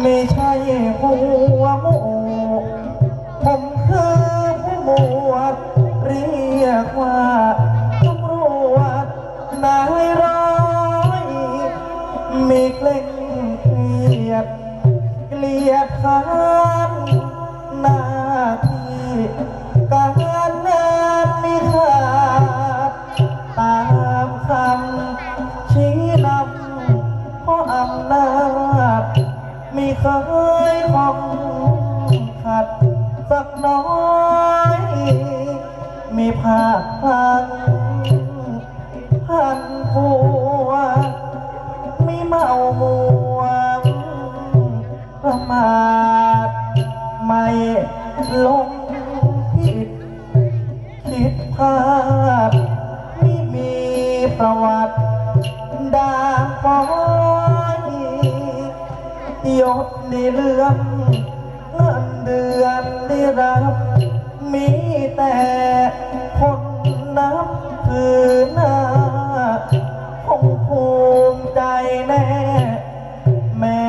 ไม่ใช่หัวหมูผมคือผู้หมวดเรียกว่าตำรวจนายร้อยมีเกล่งเกลียด เกลียดขานหน้าที่การงานไม่ขาดตามคำชี้นำเพราะอำนาจ เคยคองขัดสักน้อยมีภาคพลังพันผัวไม่เมามัวประมาทไม่ลงผิดคิดพลาดไม่มีประวัติด่างฟ้อ ยศในเรื่องเงินเดือนได้รับ มีแต่คนนับถือหน้าคงภูมิใจแน่ แม่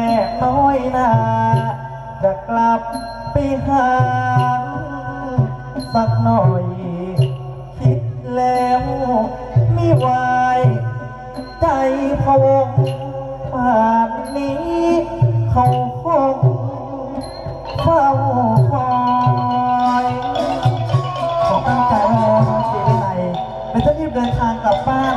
น้อยนาจะกลับไปหา สักหน่อย คิดแล้วไม่ไหวใจพะวง เขาคงเฝ้าคอยขอตั้งใจว่าน้องเสียวิไลเราจะรีบเดินทางกลับบ้าน